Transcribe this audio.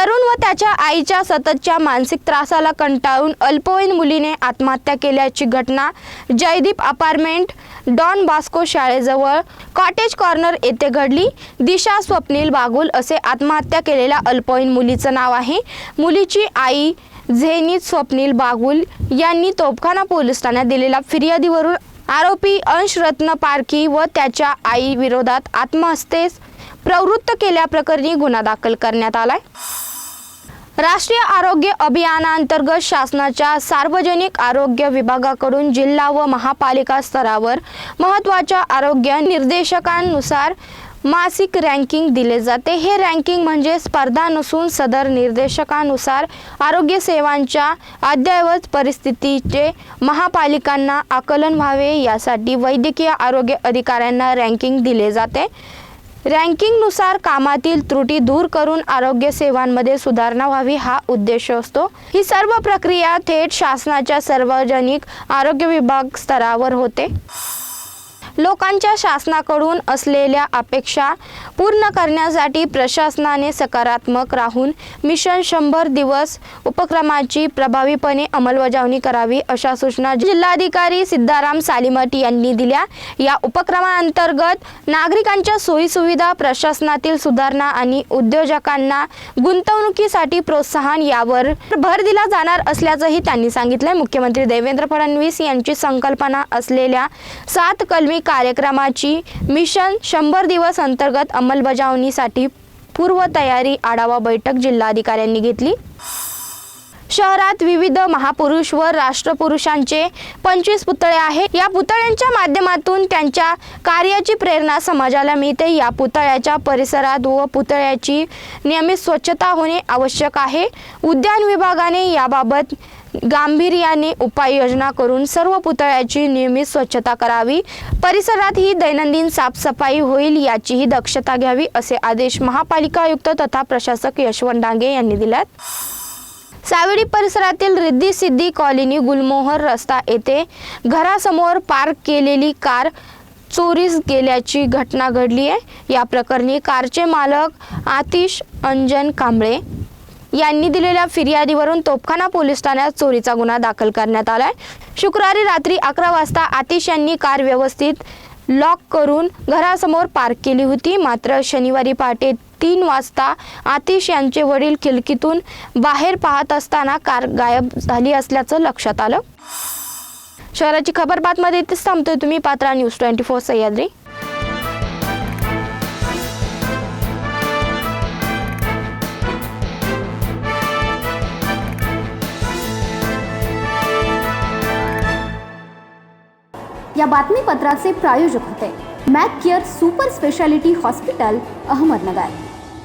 तरुण व त्याच्या आईच्या सततच्या मानसिक त्रासाला कंटाळून अल्पवयीन मुलीने आत्महत्या केल्याची घटना जयदीप अपार्टमेंट डॉन बास्को शाळेजवळ कॉटेज कॉर्नर येथे घडली. दिशा स्वप्नील बागुल असे आत्महत्या केलेल्या अल्पवयीन मुलीचं नाव आहे. मुलीची आई झेनीत स्वप्नील बागुल यांनी तोपखाना पोलीस ठाण्यात दिलेल्या फिर्यादीवरून आरोपी अंश रत्न पारखी व त्याच्या आई विरोधात आत्महत्येस प्रवृत्त केल्याप्रकरणी गुन्हा दाखल करण्यात आलाय. राष्ट्रीय आरोग्य अभियानांतर्गत शासनाच्या सार्वजनिक आरोग्य विभागाकडून जिल्हा व महापालिका स्तरावर महत्त्वाच्या आरोग्य निर्देशकांनुसार मासिक रँकिंग दिले जाते. हे रँकिंग म्हणजे स्पर्धा नसून सदर निर्देशकानुसार आरोग्य सेवांच्या अद्ययावत परिस्थितीचे महापालिकांना आकलन व्हावे यासाठी वैद्यकीय आरोग्य अधिकाऱ्यांना रँकिंग दिले जाते. रँकिंगनुसार कामातील त्रुटी दूर करून आरोग्य सेवांमध्ये सुधारणा व्हावी हा उद्देश असतो. ही सर्व प्रक्रिया थेट शासनाच्या सार्वजनिक आरोग्य विभाग स्तरावर होते. लोकांच्या शासनाकडून असलेल्या अपेक्षा पूर्ण करण्यासाठी प्रशासनाने सकारात्मक राहून मिशन शंभर दिवस उपक्रमाची प्रभावीपणे अंमलबजावणी करावी अशा सूचना जिल्हाधिकारी सिद्धाराम सालिमठ यांनी दिल्या. या उपक्रमाअंतर्गत नागरिकांच्या सोयीसुविधा प्रशासनातील सुधारणा आणि उद्योजकांना गुंतवणुकीसाठी प्रोत्साहन यावर भर दिला जाणार असल्याचंही त्यांनी सांगितलंय मुख्यमंत्री देवेंद्र फडणवीस यांची संकल्पना असलेल्या सात कलमी कार्यक्रमाची मिशन शंभर दिवस अंतर्गत अंमलबजावणीसाठी पूर्वतयारी आढावा बैठक जिल्हाधिकाऱ्यांनी घेतली. शहरात विविध महापुरुष व राष्ट्रपुरुषांचे पंचवीस पुतळे आहे या पुतळ्यांच्या माध्यमातून त्यांच्या कार्याची प्रेरणा समाजाला मिळते. या पुतळ्याच्या परिसरात व पुतळ्याची नियमित स्वच्छता होणे आवश्यक आहे. उद्यान विभागाने याबाबत गांभीर्याने उपाययोजना करून सर्व पुतळ्याची नियमित स्वच्छता करावी. परिसरात ही दैनंदिन साफसफाई होईल याचीही दक्षता घ्यावी असे आदेश महापालिका आयुक्त तथा प्रशासक यशवंत डांगे यांनी दिल्यात. सावेडी परिसरातील रिद्धी सिद्धी कॉलनी गुलमोहर रस्ता येथे घरासमोर पार्क केलेली कार चोरीस गेल्याची घटना घडली आहे. या प्रकरणी कारचे मालक आतिश अंजन कांबळे यांनी दिलेल्या फिर्यादीवरून तोपखाना पोलीस ठाण्यात चोरीचा गुन्हा दाखल करण्यात आलाय. शुक्रवारी रात्री अकरा वाजता आतिश यांनी कार व्यवस्थित लॉक करून घरासमोर पार्क केली होती. मात्र शनिवारी पहाटे तीन वाजता आतिश यांचे वडील खिडकीतून बाहेर पाहत असताना कार गायब झाली असल्याचं लक्षात आलं. शहराची खबर बातमध्ये इथेच थांबतोय तुम्ही. Patra news twenty four Sahyadri. या बातमीपत्राचे प्रायोजक होते. Mac care super speciality hospital Ahmednagar.